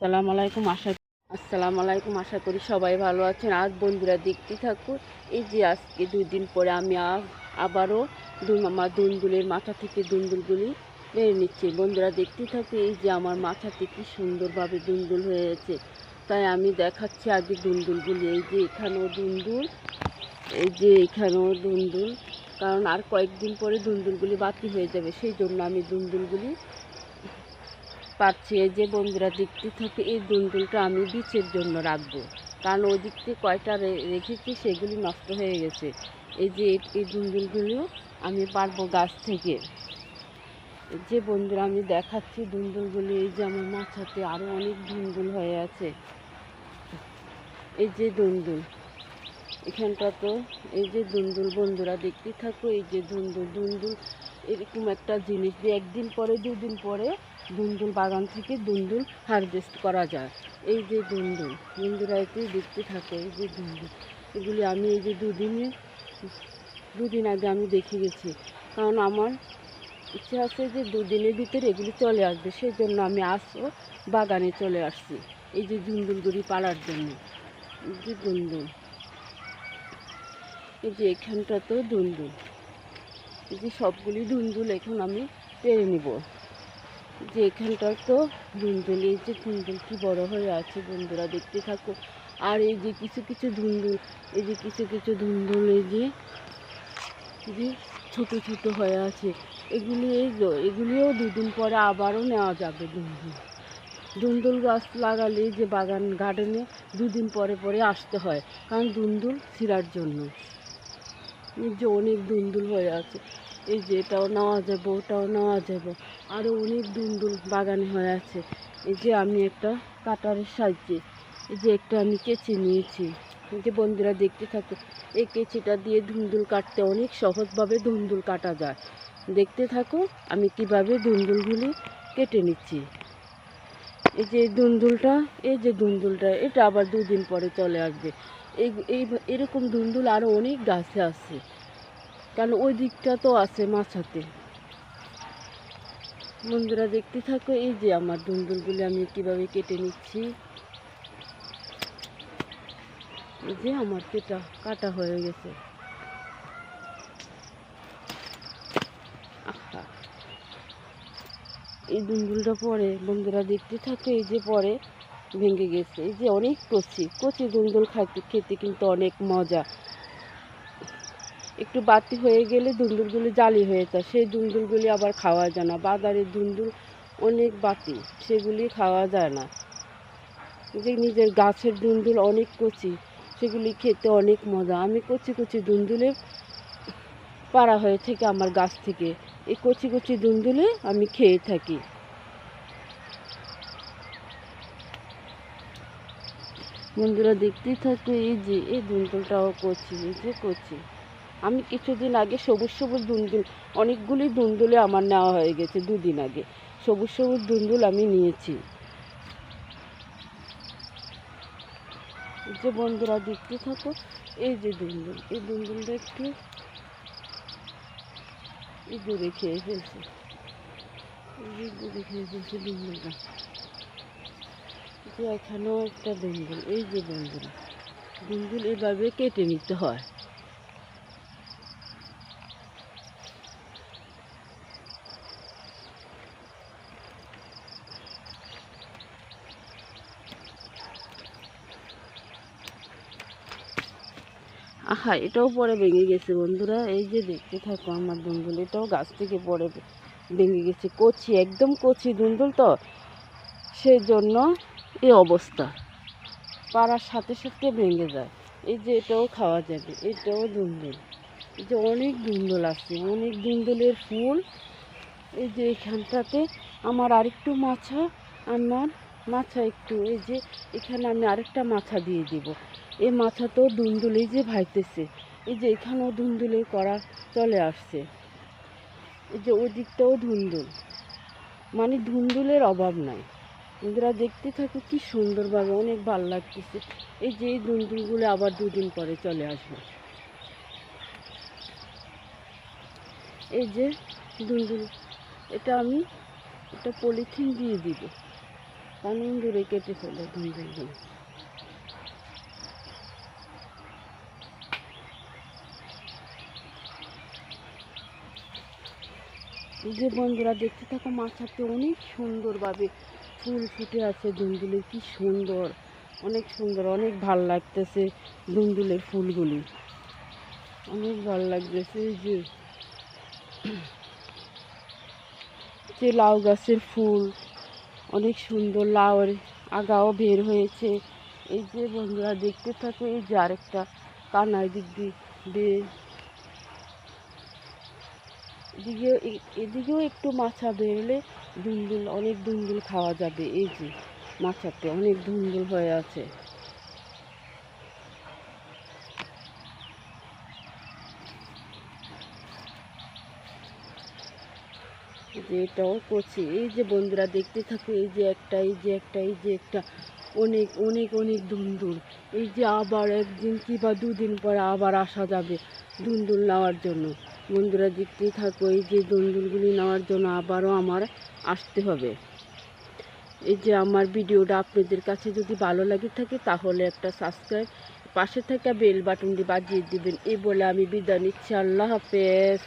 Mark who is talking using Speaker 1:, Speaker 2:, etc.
Speaker 1: আসসালামু আলাইকুম, আশা আসসালামু আলাইকুম, আশা করি সবাই ভালো আছেন। আজ বন্ধুরা, দেখতে থাকো এই যে আজকে দুই দিন পরে আমি আবারও আমার দুন্দুলের মাথা থেকে দুন্দুলগুলি বেড়ে নিচ্ছি। বন্ধুরা, দেখতে থাকো এই যে আমার মাথাতে কি সুন্দরভাবে দুন্দুল হয়েছে। তাই আমি দেখাচ্ছি আগে দুন্দুলগুলি এই যে এখানেও দুন্দুল এই যে এখানেও দুন্দুল কারণ আর কয়েকদিন পরে দুন্দুলগুলি বাতি হয়ে যাবে। সেই জন্য আমি দুন্দুলগুলি পাচ্ছি, এই যে বন্ধুরা দেখতে থাকে, এই দুন্দুলটা আমি বীচের জন্য রাখব। কারণ ওই দিক থেকে কয়টা রেখেছি, সেগুলি নষ্ট হয়ে গেছে। এই যে এই- এই আমি পারব গাছ থেকে। যে বন্ধুরা, আমি দেখাচ্ছি দুন্দুলগুলি। এই যে আমার মাথাতে আরও অনেক দুন্দুল হয়ে আছে। এই যে দুন্দুল। এখানটা তো এই যে দুন্দুল, বন্ধুরা দেখতে থাকো, এই যে দুন্দুল দুন্দুল এরকম একটা জিনিস যে একদিন পরে, দুদিন পরে দুন্দুল বাগান থেকে দুন্দুল হারভেস্ট করা যায়। এই যে দুন্দুল বন্ধুরা এতে দেখতে থাকে এই যে দুন্দুল। এগুলি আমি এই যে দুদিনে, দুদিন আগে আমি দেখে গেছি। কারণ আমার ইচ্ছে আছে যে দুদিনের ভিতরে এগুলি চলে আসবে সেই জন্য আমি আসও বাগানে চলে আসছি, এই যে দুন্দুলগুলি পালার জন্য। এই যে দুন্দুল, এই যে এখানটাতেও দুন্দুল। এই যে সবগুলি দুন্দুল এখন আমি পেরে নিব। যে এখানটার তো ধুন্দুল, এই যে ধুন্দুল কি বড় হয়ে আছে বন্ধুরা, দেখতে থাকো। আর এই যে কিছু কিছু ধুন্দুল, এই যে কিছু কিছু ধুন্দুল, এই যে যে ছোট ছোট হয়ে আছে। এগুলি এই এগুলিও দুদিন পরে আবারও নেওয়া যাবে ধুন্দুল। ধুন্দুল গাছ লাগালে যে বাগান গার্ডেনে দুদিন পরে পরে আসতে হয়, কারণ ধুন্দুল ছিঁড়ার জন্য। যে অনেক দুন্দুল হয়ে আছে। এই যে এটাও নেওয়া যাব, ওটাও নেওয়া যাব। আরও অনেক দুন্দুল বাগানে হয়ে আছে। এই যে আমি একটা কাটারের সাহায্যে, এই যে একটা আমি কেচি নিয়েছি। যে বন্ধুরা দেখতে থাকো, এই কেচিটা দিয়ে ধুন্দুল কাটতে অনেক সহজভাবে ধুন্দুল কাটা যায়। দেখতে থাকো, আমি কীভাবে ধুন্দুলগুলি কেটে নিচ্ছি। এই যে দুন্দুলটা এই যে দুন্দুলটা এটা আবার দুদিন পরে চলে আসবে। এই এই, এরকম দুন্দুল আরও অনেক গাছে আছে। কারণ ওই দিকটা তো আছে মাছাতে। বন্ধুরা দেখতে থাকো, এই যে আমার দুন্দুলগুলি আমি কীভাবে কেটে নিচ্ছি। এই যে আমার কেটা, কাটা হয়ে গেছে। এই দুন্দুলটা পরে, বন্ধুরা দেখতে থাকো, এই যে পরে ভেঙে গেছে। এই যে অনেক কচি কচি দুন্দুল খাইতে, খেতে কিন্তু অনেক মজা। একটু বাতি হয়ে গেলে দুন্দুলগুলি জালি হয়ে যায়। সেই দুন্দুলগুলি আবার খাওয়া যায় না। বাজারের দুন্দুল অনেক বাতি, সেগুলি খাওয়া যায় না। যে নিজের গাছের দুন্দুল অনেক কচি, সেগুলি খেতে অনেক মজা। আমি কচি কচি দুন্দুলে পাড়া হয়ে থেকে আমার গাছ থেকে এই কচি কচি দুন্দুলে আমি খেয়ে থাকি। বন্ধুরা দেখতেই থাকো, এই যে, এই দুন্দুলটাও কচি, এই যে কচি। আমি কিছুদিন আগে সবুজ সবুজ দুন্দুল, অনেকগুলি দুন্দুলে আমার নেওয়া হয়ে গেছে দুদিন আগে। সবুজ সবুজ দুন্দুল আমি নিয়েছি। যে বন্ধুরা দেখতে থাকো, এই যে দুন্দুল, এই দুন্দুলটা একটু ইঁদুরে খেয়ে ফেলছে। ইঁদুরে খেয়ে ফেলছে দুন্দুলটা। যে এখানেও একটা দুন্দুল, এই যে দুন্দুল দুন্দুল এভাবে কেটে নিতে হয়। আহা, এটাও পরে ভেঙে গেছে বন্ধুরা। এই যে দেখতে থাকো আমার দুন্দুল এটাও গাছ থেকে পরে ভেঙে গেছে। কচি, একদম কচি দুন্দুল তো? সেই জন্য এই অবস্থা। পাড়ার সাথে সাথে ভেঙে যায়। এই যে এটাও খাওয়া যাবে, এটাও দুন্দুল এই যে অনেক দুন্দুল আছে, অনেক দুন্দুলের ফুল। এই যে এখানটাতে আমার আরেকটু মাছা, আমার মাছা একটু, এই যে এখানে আমি আরেকটা মাছা দিয়ে দিব। এই মাথা তো দুন্দুলেই যে ভাইতেছে। এই যে এখানেও ধুন্দুলে করা চলে আসছে। এই যে ওই দিকটাও ধুন্দুল মানে ধুন্দুলের অভাব নাই। বন্ধুরা, দেখতে থাকো কি সুন্দরভাবে অনেক ভালো লাগতেছে। এই যে এই দুন্দুলগুলো আবার দুদিন পরে চলে আসবে। এই যে দুন্দুল, এটা আমি একটা পলিথিন দিয়ে দিব। কানুন দূরে কেটে ফেলে দুন্দুলগুলো। যে বন্ধুরা দেখতে থাকো মাছাতে অনেক সুন্দরভাবে ফুল ফুটে আছে দুন্দুলের কি সুন্দর, অনেক সুন্দর, অনেক ভালো লাগতেছে দুন্দুলের ফুলগুলি। অনেক ভালো লাগতেছে এই যে। যে লাউ গাছের ফুল, অনেক সুন্দর লাউয়ের আগাও বের হয়েছে। এই যে বন্ধুরা দেখতে থাকো, এই যে আরেকটা কানার দিক দিয়ে বের এদিকেও একটু মাছা বেরোলে দুন্দুল অনেক দুন্দুল খাওয়া যাবে, এই যে মাছাতে অনেক দুন্দুল হয়ে আছে। এটাও করছি, এই যে বন্ধুরা দেখতে থাকো, এই যে একটা, এই যে একটা, এই যে একটা, অনেক অনেক অনেক দুন্দুল এই যে আবার একদিন কি বা দুদিন পরে আবার আসা যাবে দুন্দুল নেওয়ার জন্য। বন্ধুরা দেখতেই থাকো, এই যে দন্দুলগুলি নেওয়ার জন্য আবারও আমার আসতে হবে। এই যে আমার ভিডিওটা আপনাদের কাছে যদি ভালো লাগে থাকে, তাহলে একটা সাবস্ক্রাইব পাশে থাকা বেল বাটনটি বাজিয়ে দিবেন। এই বলে আমি বিদায় নিচ্ছি। আল্লাহ হাফেজ।